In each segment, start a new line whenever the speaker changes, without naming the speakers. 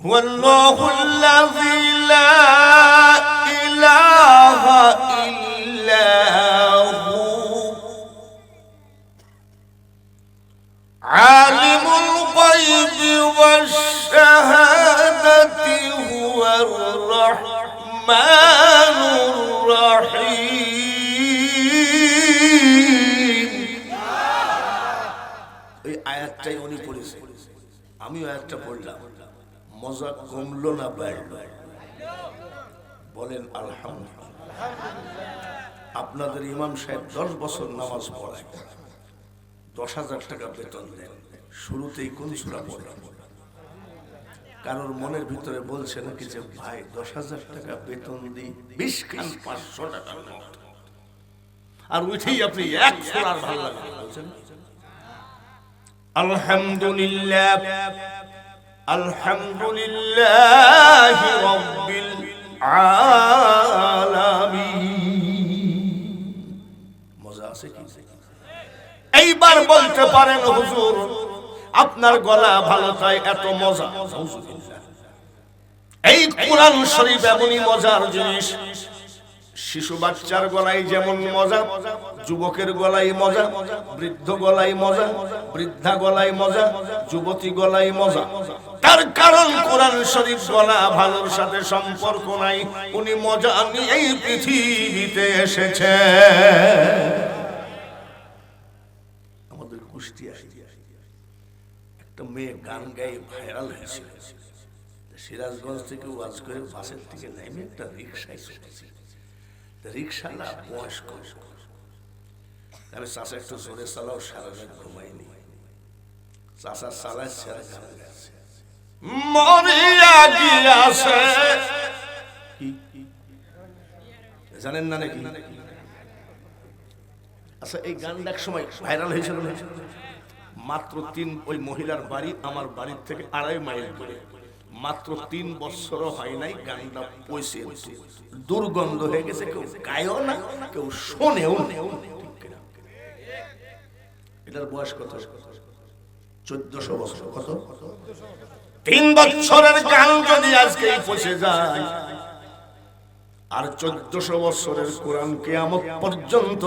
هو الله الذي لا إله إلا هو عالم الغيب والشهادة هو الرحمن الرحيم এই আয়াতটাই উনি পড়েছেন আমিও আয়াতটা পড়লাম মজা কমলো না বাড়লো বলেন, আলহামদুলিল্লাহ। আপনাদের ইমাম সাহেব দশ বছর নামাজ পড়ায়। দশ হাজার টাকা বেতন দেন। শুরুতেই কোন সুরা পড়লাম কারোর মনের ভিতরে বলছে নাকি যে, ভাই, দশ হাজার টাকা বেতন দিই, বিশ খান পাঁচশো নোট আর উঠেই আপনি এক সোনার ভালো লাগে বলছেন, আলহামদুলিল্লাহ। আলহামদুলিল্লাহ রব্বিল আলামিন। মজা আছে এইবার বলতে পারেন হুজুর, আপনার গলা ভালো তাই এত মজা। এই কোরআন শরীফ এমনই মজার জিনিস, শিশু বাচ্চার গলায় যেমন মজা, যুবকের গলায় মজা, বৃদ্ধ গলায় মজা, বৃদ্ধা গলায় মজা, যুবতী গলায় মজা। তার কারণ কোরআন শরীফ গলা ভালোর সাথে সম্পর্ক নাই। উনি মজা নিয়েই পৃথিবীতে এসেছে। আমাদের কুষ্টিয়ায় একটা মেয়ে গান গায়ে ভাইরাল হয়েছে। সিরাজগঞ্জ থেকে ওয়াজ করে বাসের থেকে নেমে একটা রিক্সায় চলেছি রিক্সালা বয়স্ক। আমি চাষা একটু জোরে চালাও সারা রাত ঘুমাইনি চাষা চালায় সারা গান গাচ্ছে মরিয়া গিয়াছে। জানেন না নাকি? আচ্ছা এই গানটা এক সময় ভাইরাল হয়েছিল মাত্র তিন, ওই মহিলার বাড়ি আমার বাড়ির থেকে আড়াই মাইল দূরে। মাত্র তিন বছর হয় নাই গানটা পয়সে দুর্গন্ধ হয়ে গেছে, কেউ গায়ও না, কেউ শোনেও? এটার বয়স কত? চোদ্দশো বছর, কত? তিন বছরের গান যদি আজকে যায়, আর চোদ্দশো বছরের কোরআন কেয়ামত পর্যন্ত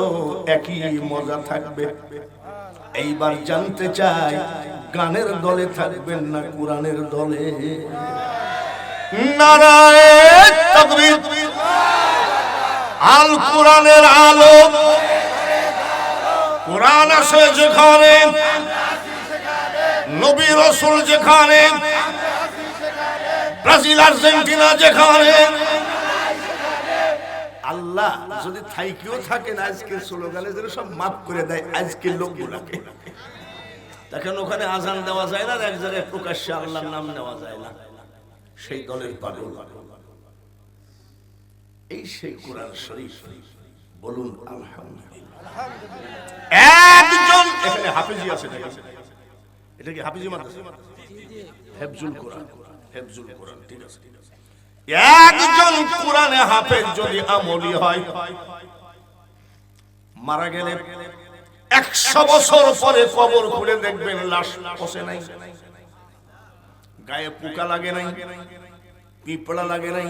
একই মজা থাকবে। এইবার জানতে চাই, গানের দলে থাকবেন না কোরআনের দলে? নারায়ণ আল কোরআনের আলো। কোরআন আছে যেখানে। নবী রসুল যেখানে ব্রাজিল আর্জেন্টিনা যেখানে। আল্লাহ যদি থাইকেও থাকেন আজকে স্লোগানে যেন সব মাফ করে দেয় আজকের লোকগুলাকে। দেখেন ওখানে আজান দেওয়া যায় না এক জায়গায় প্রকাশ্যে আল্লাহর নাম নেওয়া যায় না। সেই দলের পাগল। এই সেই কোরআন শরীফ বলুন আলহামদুলিল্লাহ। একজন এখানে হাফিজি আছে দেখেন। এটা কি হাফিজি মাদ্রাসা? হেফজুল কোরআন। হেফজুল কোরআন ঠিক আছে একজন কোরআনে হাফেজ যদি আমলি হয় মারা গেলে একশো বছর পরে কবর খুলে দেখবেন লাশ পচে নাই। গায়ে পোকা লাগে নাই পিঁপড়া লাগে নাই।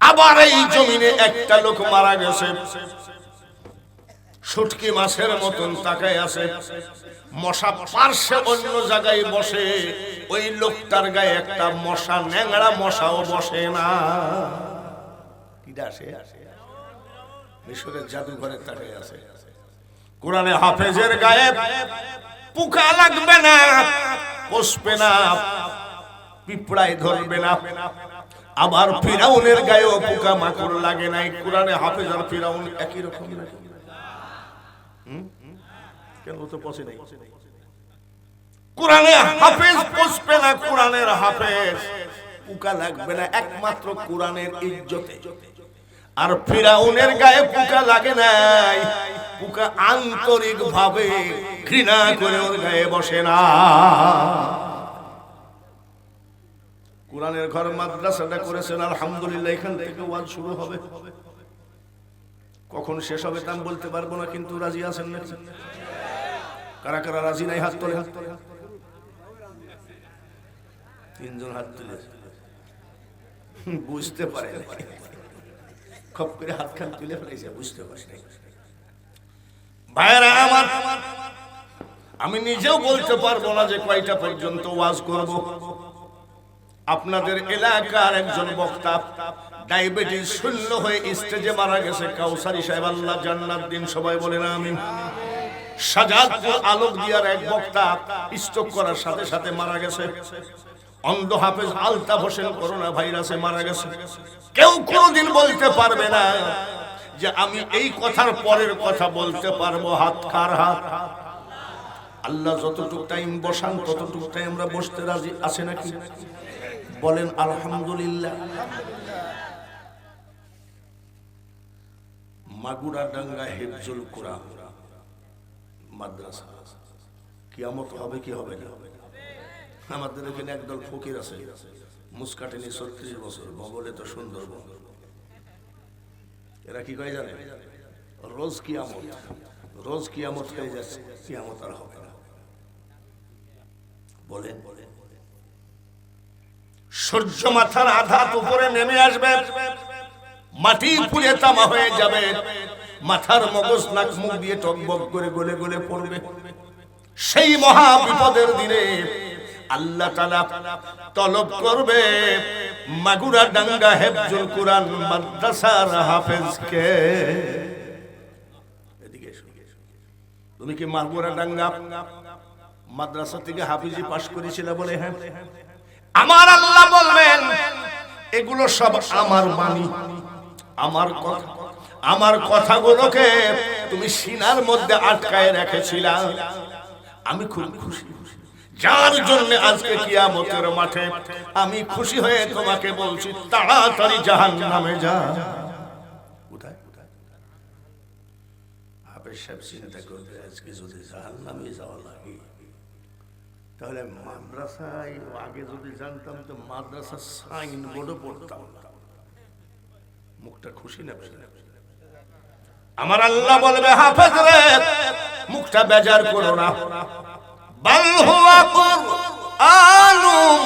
আবার এই জমিনে একটা লোক মারা গেছে। শুটকি মাছের মতন তাকায় আছে। মশা পার্শ্বে অন্য জায়গায় বসে। ওই লোকটার গায়ে একটা মশা ন্যাংরা মশাও বসে না। মিশরের জাদুঘরের তাকায় আছে। কোরআনে হাফেজের গায়ে পোকা লাগবে না, বসবে না, পিঁপড়ায় ধরবে না। আবার ফিরাউনের গায়েও পোকা মাকড় লাগে নাই। কোরআনে হাফেজ আর ফিরাউন একই রকম নাকি কেন তো পচে নাই? কোরআনে হাফেজ পচবে না কোরআনের হাফেজ। পোকা লাগবে না, একমাত্র কোরআনের ইজ্জতে। আর ফিরাউনের গায়ে পোকা লাগে নাই, পোকা আন্তরিক ভাবে ঘৃণা করে ওর গায়ে বসে না। কোরআনের ঘর মাদ্রাসাটা করেছেন, আলহামদুলিল্লাহ, এখান থেকে ওয়াজ শুরু হবে। কখন শেষ হবে তা বলতে পারব না, কিন্তু রাজি আছেন নাকি? কারা কারা রাজি নাই হাত তোলে তিনজন হাত তুলে। বুঝতে পারে খপ করে হাত খান তুলে ফেলেছে, বুঝতে পারে নাই। ভাইয়েরা, আমার আমি নিজেও বলতে পারব না যে কয়টা পর্যন্ত ওয়াজ করব। আপনাদের এলাকার একজন বক্তা ডায়াবেটিস শূন্য হয়ে স্টেজে মারা গেছে। কাউসারি সাহেব আল্লাহ জান্নাত দিন, সবাই বলে না আমি সাজাদপুর আলোক দিয়ার এক বক্তা স্ট্রোক করার সাথে সাথে মারা গেছে। অন্ধ হাফেজ আলতাফ হোসেন করোনা ভাইরাসে মারা গেছে। কেউ কোনোদিন বলতে পারবে না যে আমি এই কথার পরের কথা বলতে পারব। হাত কার হাত? আল্লাহ যতটুক টাইম বসান, ততটুক টাইম আমরা বসতে রাজি, আছে নাকি? বলেন, আলহামদুলিল্লাহ। মাগুরা ডাঙ্গা হেফজুল কোরআন, মাদ্রাসা। কিয়ামত হবে কি হবে না? আমাদের এখানে একদল ফকির আছে মুসকাটেনি ছত্রিশ বছর বগলে তো সুন্দর এরা কি কয় জানে? রোজ কিয়ামত রোজ কিয়ামত হয়ে যাচ্ছে, কিয়ামত আর হবে না। বলেন। সূর্য মাথার আঘাত উপরে নেমে আসবে। মাটি পুড়ে তামা হয়ে যাবে। মাথার মগজ, নাক, মুখ দিয়ে টকবক করে গলে গলে পড়বে। সেই মহা বিপদের দিনে আল্লাহ তালা তলব করবে। মাগুরা ডাঙ্গা হেফজুল কোরআন মাদ্রাসার হাফেজকে। এদিকে। তুমি কি মাগুরা ডাঙ্গা মাদ্রাসা থেকে হাফিজি পাশ করেছিল বলে? হ্যাঁ। আমার আল্লাহ বলবেন, এগুলো সব আমার বাণী। আমার কথা, আমার কথাগুলোকে তুমি সিনার মধ্যে আটকায় রেখেছিলা। আমি খুব খুশি। যার জন্য আজকে কিয়ামতের মাঠে আমি খুশি হয়ে তোমাকে বলছি, তাড়াতাড়ি জাহান নামে যা চিন্তা করবে, আজকে যদি জাহান নামে যাওয়া লাগে। তাহলে মাদ্রাসায় আগে যদি জানতাম তো মাদ্রাসা সাইন বোর্ডও পড়তাম। না মুখটা খুশি নেবে আমার আল্লাহ বলবে, হাফেজ রে, মুখটা বেজার করো না। বাল হুয়া কুরআনুম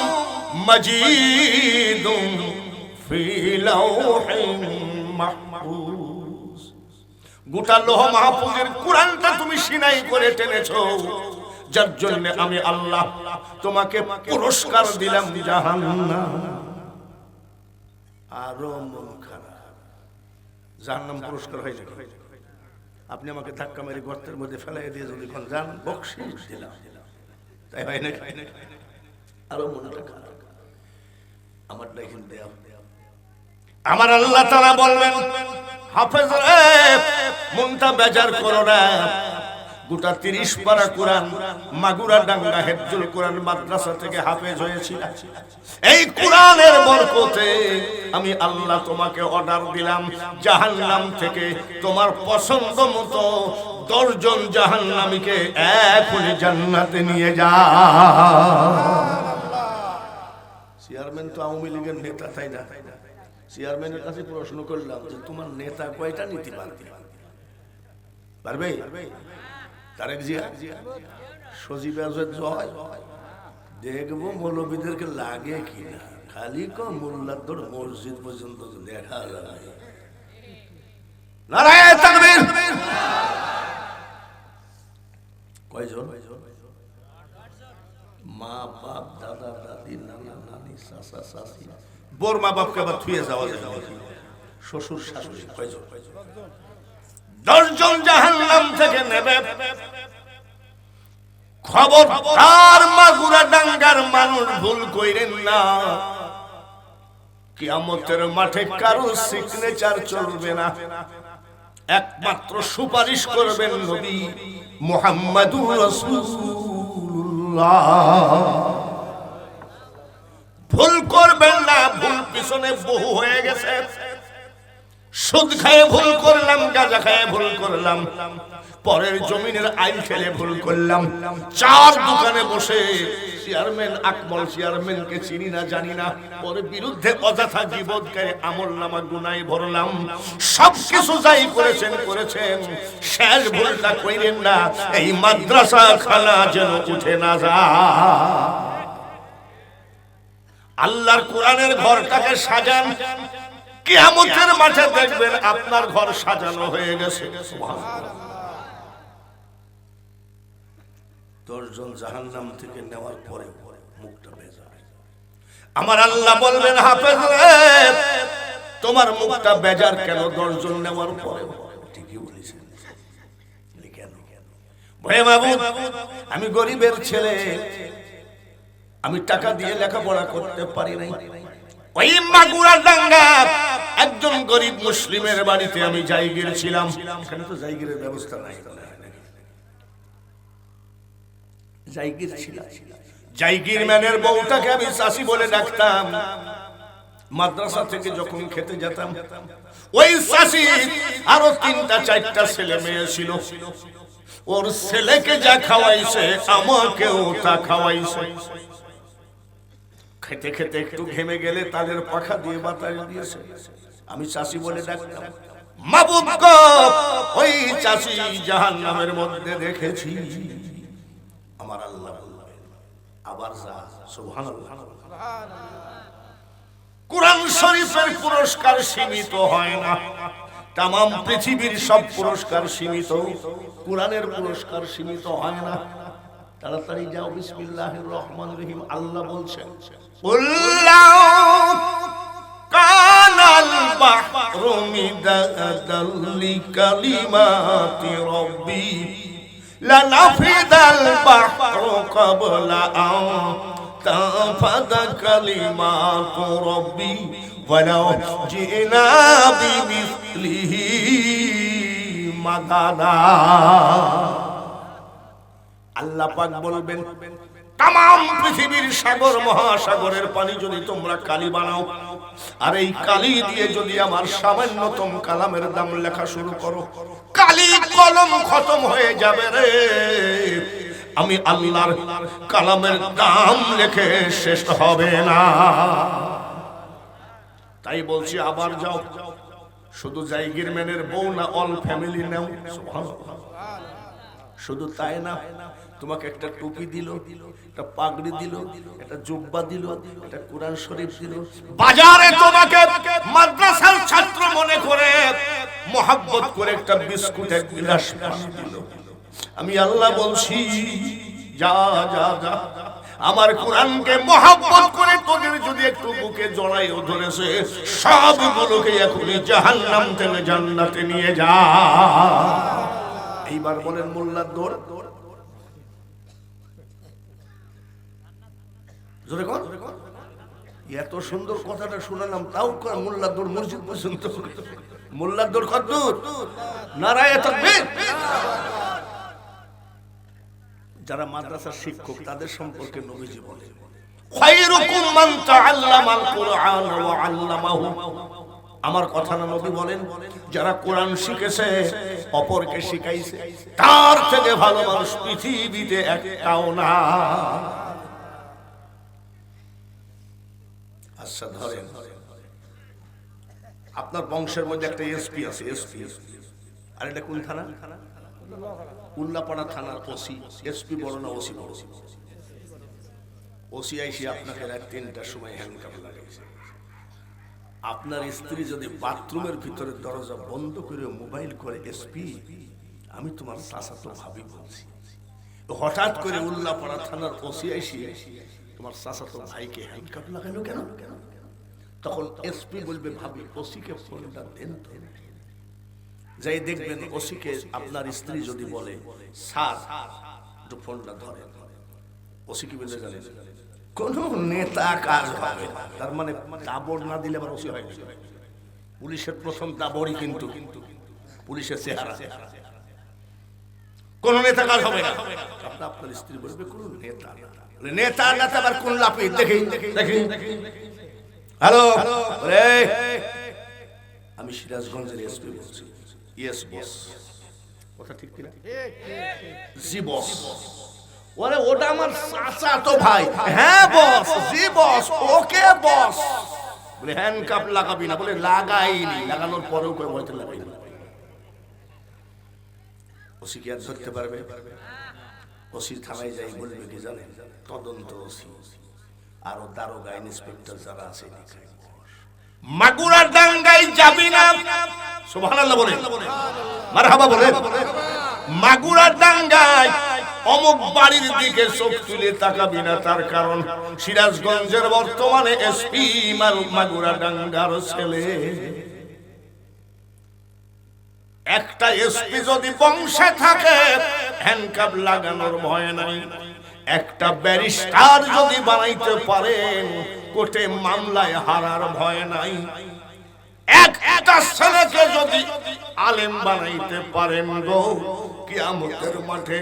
মাজিদুম ফি লাওহিন মাহফুজ। গোটা লোহ মাহফুজের কোরআনটা তুমি সিনাই করে টেনেছো। যার জন্য আমি আল্লাহ তোমাকে পুরস্কার দিলাম জাহান্নাম। আরও মন জাহান্নাম পুরস্কার হয়ে যাবে। আপনি আমাকে ধাক্কা মেরে গর্তের মধ্যে ফেলাই দিয়ে যদি কোন যান, বকশিস দিলাম। তাই হয় না আরও মনটা খারাপ। আমার দেখেন দেয়া আমার আল্লাহ তারা বলবেন, হাফেজ রে, মনটা বেজার করো না। গোটা তিরিশ পারা কোরআন মাগুরা ডাঙ্গা হেফজুল কোরআন মাদ্রাসা থেকে হাফেজ হয়েছিল এই কোরআনের বরকতে আমি আল্লাহ তোমাকে অর্ডার দিলাম, জাহান্নাম থেকে তোমার পছন্দ মতো দশজন জাহান্নামীকে এখনই জান্নাতে নিয়ে যা। চেয়ারম্যান তো আওয়ামী লীগের নেতা, তাই না? চেয়ারম্যানের কাছে প্রশ্ন করলাম যে তোমার নেতা কয়টা নীতি পারবে পারবে? তারেক জিয়া, সজীব দেখব মৌলবীদেরকে লাগে কিনা। খালি ক মোল্লার মসজিদ পর্যন্ত দেখা কয়জন? মা, বাপ, দাদা, দাদি, নানা, নানি, চাচা মা, বাপকে থুয়ে যায় শ্বশুর, শাশুড়ি, কয়জন? দশজন জাহান্নাম থেকে নেবে। খবর তার মাগুরা ডাঙ্গার মানুষ ভুল কইরেন না। কিয়ামতের মাঠে কারও সিগনেচার চলবে না। একমাত্র সুপারিশ করবেন নবী মোহাম্মদুর রাসূলুল্লাহ। ভুল করবেন না, ভুল পিছনে বহু হয়ে গেছে। সুদ খায়ে ভুল করলাম, গাঁজা খায়ে ভুল করলাম, পরের জমিনের আইন খেলে ভুল করলাম। চার দোকানে বসে চেয়ারম্যান আকমল চেয়ারম্যানকে চিনি না, জানি না, পরে বিরুদ্ধে অযথা জীবনকে আমল নামা গুনাই ভরলাম। সব কিছু যাই করেছেন করেছেন, শেষ ভুলটা কইরেন না, এই মাদ্রাসা খানা যেন উঠে না যায়। আল্লাহর কোরআনের ঘরটাকে সাজান কিয়ামতের মাঠে দেখবেন আপনার ঘর সাজানো হয়ে গেছে। দশজন জাহান্নাম থেকে নেওয়ার পরে মুখটা ভেজা আমার আল্লাহ বলবেন হাফেজ তোমার মুখটা বেজার কেন? দশজন নেওয়ার পরে ঠিকই বলেছেন। আমি গরিবের ছেলে। আমি টাকা দিয়ে লেখাপড়া করতে পারি নাই। ওই মাগুরা ডাঙ্গা একজন গরিব মুসলিমের বাড়িতে আমি যাই গিয়েছিলাম এখানে তো জায়গিরের ব্যবস্থা নাই। জায়গির ছিলাম। জায়গির ম্যানের বউটাকে আমি চাষি বলে ডাকতাম। মাদ্রাসা থেকে যখন খেতে যেতাম ওই চাষি আরও তিনটা চারটা ছেলে মেয়ে ছিল। ওর ছেলেকে যা খাওয়াইছে আমাকেও তা খাওয়াইছে। খেতে খেতে একটু ঘেমে গেলে তাদের পাখা দিয়ে বাতাস দিয়েছে। আমি চাষি বলে ডাকতাম ওই চাষি জাহান নামের মধ্যে দেখেছি। আমার আল্লাহ আবার কোরআন শরীফের পুরস্কার সীমিত হয় না। তাম পৃথিবীর সব পুরস্কার সীমিত, কোরআনের পুরস্কার সীমিত হয় না। তাড়াতাড়ি যাও, বিসমিল্লাহির রহমান রহিম। আল্লাহ বলছেন উল্লাহ কানাল বাহরু মিদাদাল লিকালিমাতি রব্বি লানাফিদাল বাহরু ক্বাবলা আন تنفذ كلمات ربي ولو جئنا بمثله مددا আল্লাহ পাক বলবেন তাম পৃথিবীর সাগর, মহাসাগরের পানি যদি তোমরা কালি বানাও, আর এই কালি দিয়ে যদি আমার সামান্যতম কালামের দাম লেখা শুরু করো, কালি কলম খতম হয়ে যাবে রে। আমি আল্লাহর কালামের দাম লেখে শেষ হবে না। তাই বলছি আবার যাও, শুধু জাইগির ম্যানের বউ না অল ফ্যামিলি নেও। শুধু তাই না, তোমাকে একটা টুপি দিল একটা পাগড়ি দিল একটা জুব্বা দিল একটা কোরআন শরীফ দিল। বাজারে তোমাকে মাদ্রাসার ছাত্র মনে করে মোহাব্বত করে একটা বিস্কুট এক গিলাস পানি দিল। আমি আল্লাহ বলছি যা যা যা। আমার কোরআনকে মহাব্বত করে তোদের যদি একটু বুকে জড়াইও ধরেছে সবগুলোকে এখনই জাহান্নাম থেকে জান্নাতে নিয়ে যা। এইবার বলেন মোল্লার দৌড়। জোরে কর। এত সুন্দর কথাটা শুনালাম, তাও দৌড় মসজিদ পর্যন্ত। মোল্লার দৌড় নারায় থাকবেন যারা মাদ্রাসার শিক্ষক, তাদের সম্পর্কে নবীজি বলে আমার কথা না নবী বলেন, যারা কোরআন শিখেছে, অপরকে শিখাইছে, তার থেকে ভালো মানুষ পৃথিবীতে একটাও না। আচ্ছা ধরেন আপনার বংশের মধ্যে একটা এসপি আছে এসপি আর এটা কোন থানা? উল্লাপাড়া থানার ওসি এসপি বড় না ওসি বড়। ওসি আইসি আপনাকে রাত তিনটার সময় হ্যান্ডকাপ লাগাইছে আপনার স্ত্রী যদি বাথরুমের ভিতরে দরজা বন্ধ করে মোবাইল করে এসপি আমি তোমার চাষা তো ভাবি বলছি। হঠাৎ করে উল্লাপাড়া থানার ওসি আইসি তোমার চাষা তো ভাইকে হ্যান্ডকাপ লাগাইলো কেন কেন? তখন এসপি বলবে, ভাবি, ওসিকে ফোনটা দেন তো। যাই দেখবেন ওসিকে আপনার স্ত্রী যদি বলে, স্যার, একটু ফোনটা ধরে ওসি কি বলতে জানেন? কোন নেতা কাজ হবে তার মানে দাবর না দিলে আবার ওসি হয় পুলিশের প্রথম দাবরই কিন্তু পুলিশের চেহারা। কোন নেতা কাজ হবে না। আপনার স্ত্রী বলবে, কোন নেতা নেতা নেতা আবার কোন লাপি দেখি দেখি হ্যালো আমি সিরাজগঞ্জের এসপি বলছি। ইয়েস বস কথা ঠিক কিনা? জি বস ওরে ওটা আমার চাচা তো ভাই। হ্যাঁ বস জি বস ওকে বস বলে হ্যান্ডকাপ লাগাবি না বলে লাগাইনি। লাগানোর পরেও করে বলতে লাগাইনি ওসি কি আর ধরতে পারবে? ওসি থানায় যাই বলবে কি জানেন? তদন্ত ওসি। আরও দারোগা ইন্সপেক্টর যারা আছে। মাগুরা ডাঙ্গাই যাবি না। সুবহানাল্লাহ বলেন। মারহাবা বলেন। মাগুরা ডাঙ্গায় অমুক বাড়ির দিকে চোখ তুলে তাকাবি না, তার কারণ সিরাজগঞ্জের বর্তমানে এসপি মাগুরা ডাঙ্গার ছেলে। একটা এসপি যদি বংশে থাকে হ্যান্ডকাপ লাগানোর ভয় নাই। একটা ব্যারিস্টার যদি বানাইতে পারেন, কোর্টে মামলায় হারার ভয় নাই। আলেম বানাইতে পারেন মাঠে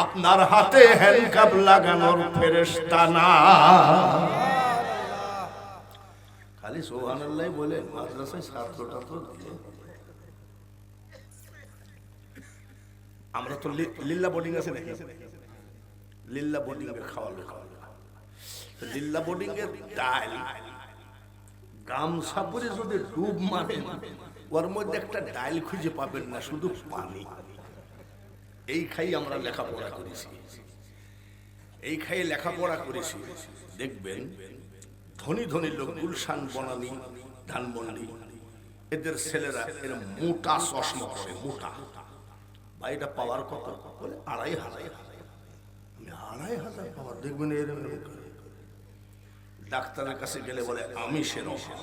আপনার হাতে হ্যান্ডকাপ লাগানোর ফেরেশতা না। খালি বলে মাদ্রাসায় ছাত্রটা তো আমরা তো লিল্লা বোর্ডিং আছে নাকি লিল্লা বোর্ডিং এর খাওয়া লোক। লিল্লা বোর্ডিং এর ডাল, গামছা পরে যদি ডুব মারেন, ওর মধ্যে একটা ডাইল খুঁজে পাবেন না, শুধু পানি। এই খাই আমরা লেখাপড়া করেছি। এই খাই লেখাপড়া করেছি। দেখবেন, ধনী ধনী লোক গুলশান, বনানি, ধানমন্ডি, এদের ছেলেরা এর মোটা চশমা পরে, মোটা। ভাই এটা পাওয়ার কত বলে আড়াই হাজার। আমি আড়াই হাজার পাওয়ার দেখবেন এরকম। ডাক্তারের কাছে গেলে বলে আমিষের অভাব।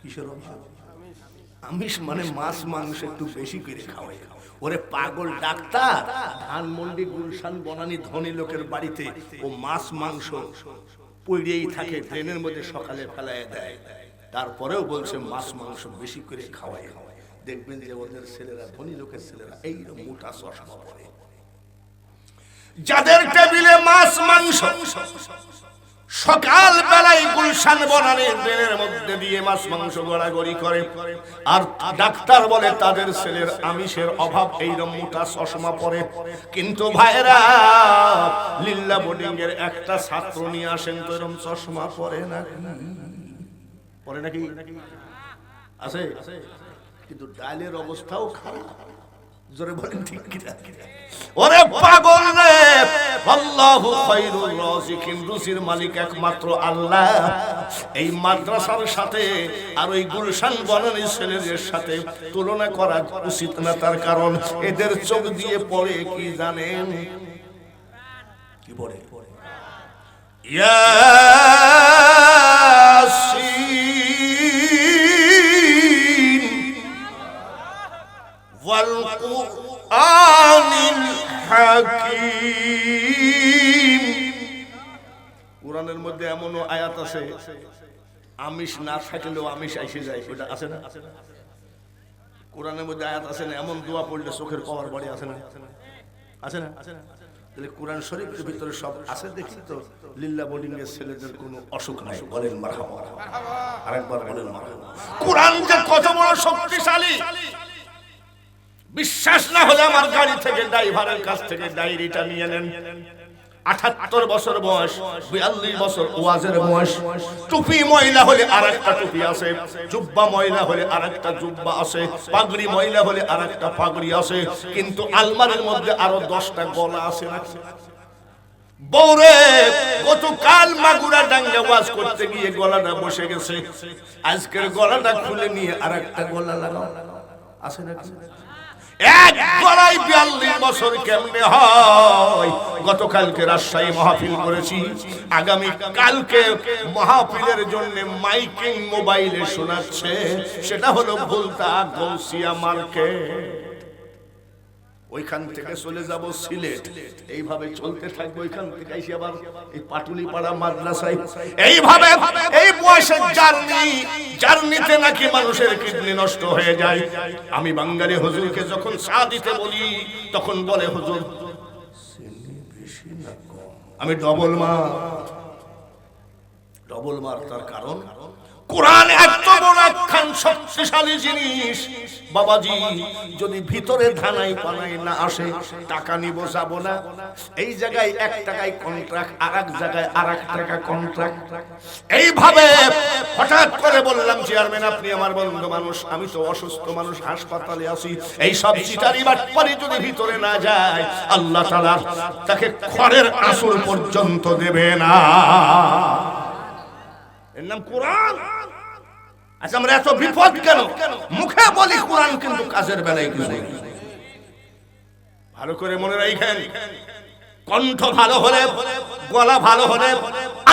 কিসের আমিষ মানে মাছ, মাংস একটু বেশি করে খাওয়াই ওরে পাগল ডাক্তার, ধানমন্ডি, গুলশান, বনানি ধনী লোকের বাড়িতে ও মাছ, মাংস পড়িয়েই থাকে ট্রেনের মধ্যে সকালে ফেলায় দেয়। তারপরেও বলছে, মাছ, মাংস বেশি করে খাওয়াই দেখবেন যে ওদের ছেলেরা ধনী লোকের ছেলেরা এইরকম মোটা চশমা পরে। যাদের টেবিলে মাছ, মাংস সকাল বেলায় গুলশান বনানে ট্রেনের মধ্যে দিয়ে মাছ, মাংস গড়াগড়ি করে, আর ডাক্তার বলে তাদের ছেলের আমিষের অভাব এইরকম মোটা চশমা পরে। কিন্তু ভাইরা লিল্লা বোর্ডিং এর একটা ছাত্র নিয়ে আসেন তো এরকম চশমা পরে নাকি? পরে নাকি? আছে? কিন্তু ডালের অবস্থাও খারাপ। জোরে বলেন ঠিক কিনা? ওরে পাগল রে! আল্লাহু খায়রুর রাজিকিন, রুজির মালিক একমাত্র আল্লাহ। এই মাদ্রাসার সাথে আর ওই গুলশান বনানী ছেলেদের সাথে তুলনা করা উচিত না তার কারণ এদের চোখ দিয়ে পড়ে কি জানেন? কি পড়ে? ইয়াসিন والقرآن الحكيم কোরআনের মধ্যে এমনও আয়াত আছে আমিষ না থাকলেও আমিষ এসে যায় ওটা আছে না কোরআনের মধ্যে আয়াত আছে না এমন দোয়া পড়লে চোখের পাওয়ার বাড়ি আছে না আছে না তাহলে কোরআন শরীফের ভিতরে সব আছে দেখি তো লিল্লা বোর্ডিং এর ছেলেদের কোনো অসুখ নাই বলেন মারহাবা আরেকবার বলেন মারহাবা কোরআন যে কত বড় শক্তিশালী বিশ্বাস না হলে আমার গাড়ি থেকে ড্রাইভারের কাছ থেকে ডায়েরিটা নিয়ে নেন। আঠাত্তর বছর বয়স, বিয়াল্লিশ বছর ওয়াজের বয়স। টুপি ময়লা হলে আর একটা টুপি আছে, জুব্বা ময়লা হলে আর একটা জুব্বা আছে, পাগড়ি ময়লা হলে আর একটা পাগড়ি আছে। কিন্তু আলমারির মধ্যে আরও দশটা গলা আছে না? বৌরে গতকাল মাগুরা ডাঙ্গা ওয়াজ করতে গিয়ে গলাটা বসে গেছে। আজকের গলাটা খুলে নিয়ে আর একটা গলা লাগাও। আছে নাকি? বছর কেমনে হয়? গতকালকে রাজশাহী করেছি। আগামী কালকে মাইকিং মোবাইলে শোনাচ্ছে। সেটা হলো ভুলতা গৌসিয়া মার্কেট। ওইখান থেকে চলে যাব সিলেট। এইভাবে চলতে থাকবে, ওইখান থেকে এসে আবার এই পাটুলি পাড়া মাদ্রাসায়। এইভাবে এই বয়সের জার্নি, জার্নিতে নাকি মানুষের কিডনি নষ্ট হয়ে যায়। আমি বাঙালি হুজুরকে যখন চা দিতে বলি, তখন বলে, হুজুর আমি ডবল মার ডবল মার তার কারণ, কোরআন এত বড় একখান শক্তিশালী জিনিস। বাবাজি, যদি ভিতরে ধানাই পানাই না আসে, টাকা নিব, যাব না। এই জায়গায় এক টাকায় কন্ট্রাক্ট আর এক জায়গায় আর এক টাকা কন্ট্রাক্ট এইভাবে হঠাৎ করে বললাম চেয়ারম্যান আপনি আমার বন্ধু মানুষ, আমি তো অসুস্থ মানুষ, হাসপাতালে আছি। এই সব চিটারি বাটপারি যদি ভিতরে না যায়, আল্লাহ তাআলা তাকে খড়ের আসর পর্যন্ত দেবে না। এর নাম কোরআন। আচ্ছা আমরা এত বিপদ কেন মুখে বলি কোরআন কিন্তু কাজের বেলায় কিছু। ভালো করে মনে রাখেন, কণ্ঠ ভালো হলে, গলা ভালো হলে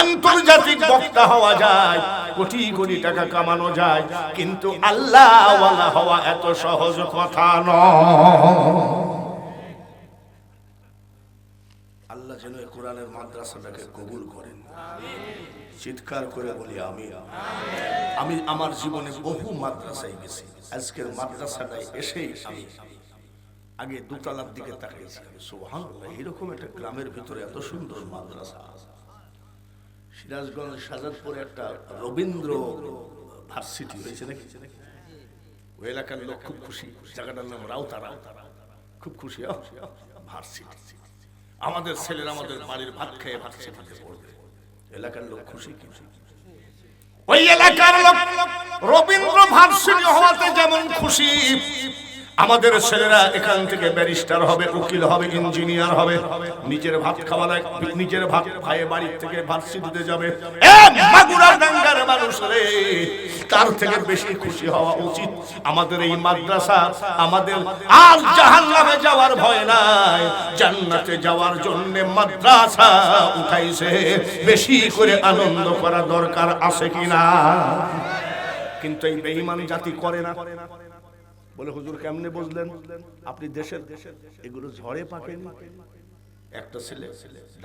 আন্তর্জাতিক বক্তা হওয়া যায়, কোটি কোটি টাকা কামানো যায়, কিন্তু আল্লাহ হওয়া এত সহজ কথা নয় আল্লাহ যেন কোরআনের মাদ্রাসাটাকে কবুল করেন। চিৎকার করে বলি আমি আমি আমার জীবনে বহু মাদ্রাসায় গেছি। আজকের মাদ্রাসাটায় এসেই আমি আগে দোতলার দিকে সুবহানাল্লাহ, এরকম একটা গ্রামের ভিতরে এত সুন্দর মাদ্রাসা। সিরাজগঞ্জ সাজাদপুরে একটা রবীন্দ্র ভার্সিটি হয়েছে নাকি? ওই এলাকার লোক খুব খুশি। জায়গাটার নাম রাউতারা। খুব খুশি ভার্সিটি। আমাদের ছেলেরা আমাদের বাড়ির ভাত খেয়ে ভাত খেয়ে ভাত পড়বে। এলাকার লোক খুশি কি? ওই এলাকার লোক রবীন্দ্র ভার্সিটি হওয়াতে যেমন খুশি আমাদের ছেলেরা এখান থেকে ব্যারিস্টার হবে, উকিল হবে, ইঞ্জিনিয়ার হবে। নিজের ভাত খাওয়া লাগ- নিজের ভাত খায়ে বাড়ি থেকে ভার্সিটিতে যাবে। তার থেকে বেশি খুশি হওয়া উচিত আমাদের এই মাদ্রাসা। আমাদের আর জাহান্নামে যাওয়ার ভয় নাই, জান্নাতে যাওয়ার জন্য মাদ্রাসা উঠাইছে। বেশি করে আনন্দ করা দরকার আছে কিনা? কিন্তু এই বেঈমান জাতি করে না। বলে, হুজুর কেমনে বুঝলেন? আপনি দেশের এগুলো ঝড়ে পাকেনি। একটা ছেলে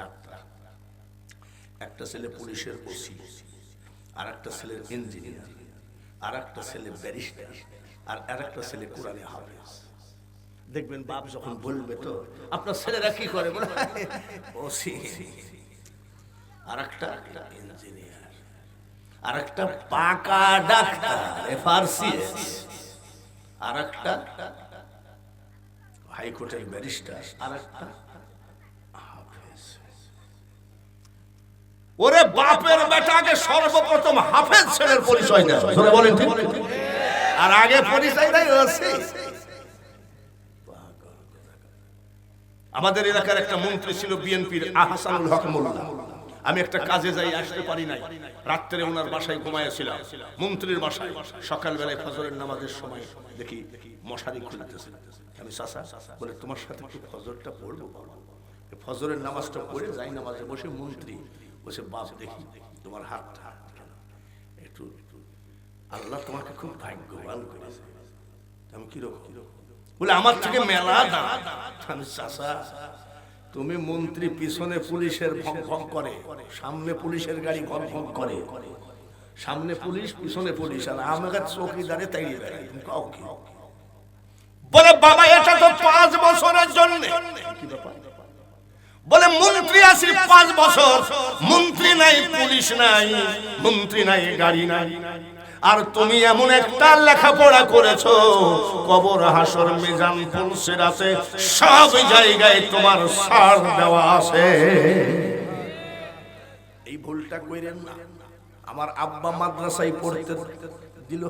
ডাক্তার, একটা ছেলে পুলিশের ওসি আর একটা ছেলে ইঞ্জিনিয়ার আর একটা ছেলে ব্যারিস্টার, আর আর একটা ছেলে কোরআনে হাফেজ। দেখবেন বাপ যখন বলবে তো, আপনার ছেলেরা কি করে? বলে, ওসি আর একটা ইঞ্জিনিয়ার আর একটা পাকা ডাক্তার, এফআরসিএস। আর একটা হাইকোর্টের ব্যারিস্টার আর একটা হাফেজ ওরে বাপের বেটাকে সর্বপ্রথম হাফেজ ছেলের পরিচয় দেয় বলেন ঠিক। আর আগে পরিচয় দেয় ওসি আমাদের এলাকার একটা মন্ত্রী ছিল বিএনপির আহসানুল হক মোল্লা। আমি একটা কাজে যাই, আসতে পারি নাই। রাত্রে ওনার বাসায় ঘুমাইয়াছিলাম। মন্ত্রীর বাসায়। সকালবেলায় ফজরের নামাজের সময় দেখি মশারি খুলতেছে। আমি চাষা বলে, তোমার সাথে একটু ফজরটা পড়ব? ফজরের নামাজটা পড়ে যাই নামাজে বসে মন্ত্রী বসে বাপ দেখি, তোমার হাতটা একটু, আল্লাহ তোমাকে খুব ভাগ্যবান করেছে। আমি, কীরকম? বলে, আমার থেকে মেলা দাম। আমি চাষা তুমি মন্ত্রী পিছনে পুলিশের ভং ভং করে, সামনে পুলিশের গাড়ি ভং ভং করে। সামনে পুলিশ, পিছনে পুলিশ, আর আমাকে চৌকিদারে তাইয়ে বেড়ায় তুমি কাও কি? বলে, বাবা, এটা তো পাঁচ বছরের জন্য। বলে, মন্ত্রী আছি পাঁচ বছর। মন্ত্রী নাই, পুলিশ নাই, মন্ত্রী নাই, গাড়ি নাই। আর তুমি এমন একটা লেখাপড়া করেছ, কবর, হাসর, মিজান পুলসের আছে সব জায়গায় তোমার সার দেওয়া আছে। এই ভুলটা কইরেন না। আমার আব্বা মাদ্রাসায় পড়তে দিল।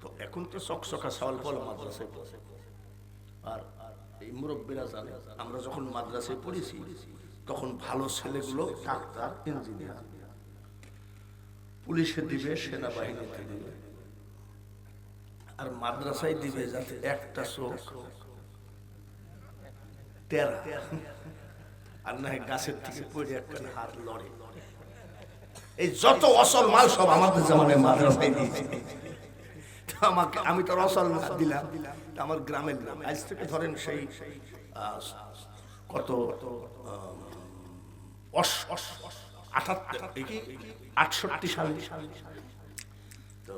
তো এখন তো চকচকা সওয়াল ফল মাদ্রাসায় পড়ে আর এই মুরব্বীরা জানে, আমরা যখন মাদ্রাসায় পড়েছি, তখন ভালো ছেলেগুলো ডাক্তার, ইঞ্জিনিয়ার। পুলিশে দিবে সেনাবাহিনীতে দিবে। আর মাদ্রাসায় দিবে যাতে একটা চোখ আর না গাছের থেকে পড়ে একটা হাত লড়ে। এই যত অসল মাল সব আমাদের জামানে মাদ্রাসায় দিয়েছে। আমাকে আমি তো রসল দিলাম। আমার গ্রামের নাম আজ থেকে ধরেন সেই কত আটষট্টি সালে। তো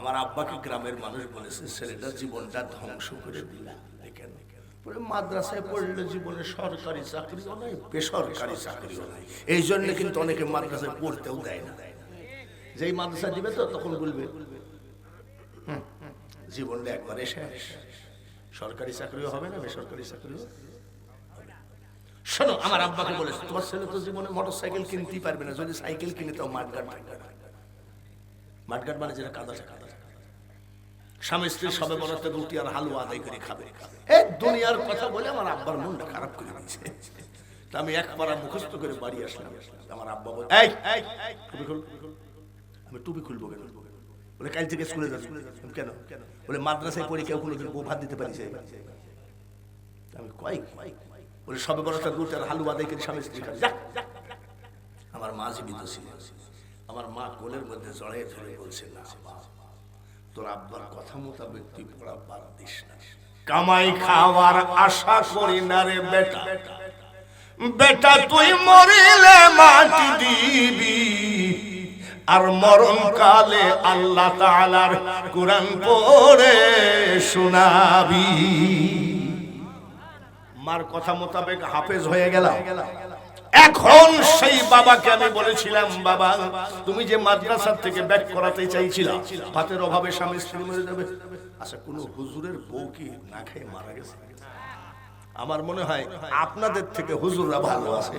আমার আব্বাকে গ্রামের মানুষ বলেছে, ছেলেটা জীবনটা ধ্বংস করে দিলা। দেখেন মাদ্রাসায় পড়লে সরকারি বেসরকারি এই জন্য কিন্তু অনেকে দেয় না। যেই মাদ্রাসা তো, তখন বলবে জীবনটা একবারে শেষ। সরকারি চাকরিও হবে না, বেসরকারি চাকরিও। শোনো আমার আব্বাকে বলেছে তোমার ছেলে তো জীবনে মোটর সাইকেল কিনতেই পারবে না যদি সাইকেল কিনে তাও মাঠঘাট মাঠঘাট মানে যেটা কাদা কাদা স্বামী স্ত্রী সবে বরাতে রুটি আর হালুয়া আদায় করে খাবে। এই দুনিয়ার কথা বলে আমার আব্বার মনটা খারাপ করে দিচ্ছে তা আমি এক পাড়া মুখস্থ করে বাড়ি আসলাম। আমার আব্বা বলে এই টুপি খুল আমি টুপি খুলবো কেন? বলে কাল থেকে স্কুলে যাচ্ছি কেন? বলে মাদ্রাসায় পড়ে কেউ বউ ভাত দিতে পারিছে আমি কয় বলে, সবে বড় একটা দুটার হালুয়া দেখে স্বামী স্ত্রী। আমার মা জীবিত ছিল। আমার মা কোলের মধ্যে জড়াই ধরে বলছে, না তোর আব্বার কথা মোতাবেক তুই পড়া বাদ দিস না। কামাই খাওয়ার আশা করি না রে বেটা। বেটা, তুই মরিলে মাটি দিবি। আর মরণ কালে আল্লাহ তাআলার কোরআন পড়ে শোনাবি। মার কথা মোতাবেক হাফেজ হয়ে গেলাম। এখন সেই বাবাকে আমি বলেছিলাম, বাবা, তুমি যে মাদ্রাসার থেকে ব্যাক করাতে চাইছিলাম ভাতের অভাবে স্বামী স্ত্রী মরে যাবে। আচ্ছা কোন হুজুরের বউ কি না খেয়ে মারা গেছে? আমার মনে হয় আপনাদের থেকে হুজুররা ভালো আছে।